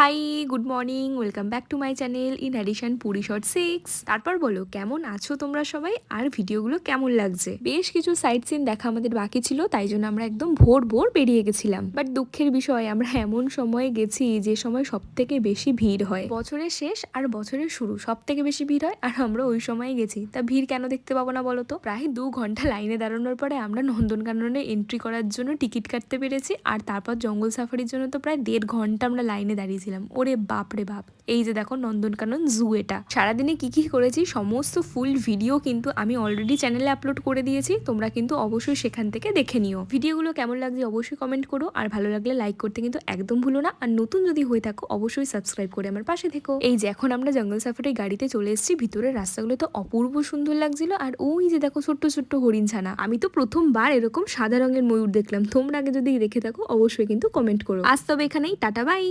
Hi good morning welcome back to my channel in addition Puri short six তারপর বলো, কেমন আছো তোমরা সবাই? আর ভিডিওগুলো কেমন লাগছে? বেশ কিছু সাইট সিন দেখা আমাদের বাকি ছিল, তাই জন্য আমরা একদম ভোর ভোর বেরিয়ে গেছিলাম। বাট দুঃখের বিষয়, আমরা এমন সময়ে গেছি যে সময় সব থেকে বেশি ভিড় হয়। বছরের শেষ আর বছরের শুরু সব থেকে বেশি ভিড় হয়, আর আমরা ওই সময় গেছি। তা ভিড় কেন দেখতে পাবো না বলো তো? প্রায় দু ঘণ্টা লাইনে দাঁড়ানোর পরে আমরা নন্দনকাননে এন্ট্রি করার জন্য টিকিট কাটতে পেরেছি, আর তারপর জঙ্গল সাফারির জন্য তো প্রায় দেড় ঘণ্টা আমরা লাইনে দাঁড়িয়েছিলাম ওরে বাপ রে বাপ, এই যে দেখো নন্দনকানন জু এটা। সারাদিনে কি কি করেছি, সমস্ত ফুল ভিডিও কিন্তু আমি অলরেডি চ্যানেলে আপলোড করে দিয়েছি, তোমরা কিন্তু অবশ্যই সেখান থেকে দেখে নিও। ভিডিওগুলো কেমন লাগছে অবশ্যই কমেন্ট করো, আর ভালো লাগলে লাইক করতে কিন্তু একদম ভুলো না, আর নতুন যদি হয়ে থাকো অবশ্যই সাবস্ক্রাইব করে আমার পাশে থেকো। এই যে এখন আমরা জঙ্গল সাফারি গাড়িতে চলে এসেছি, ভিতরের রাস্তাগুলো তো অপূর্ব সুন্দর লাগছিল, আর ওই যে দেখো ছোট্ট ছোট্ট হরিণ ছানা আমি তো প্রথমবার এরকম সাদা রঙের ময়ূর দেখলাম, তোমরা আগে যদি দেখে থাকো অবশ্যই কিন্তু কমেন্ট করো। আজ তবে এখানেই, টাটা বাই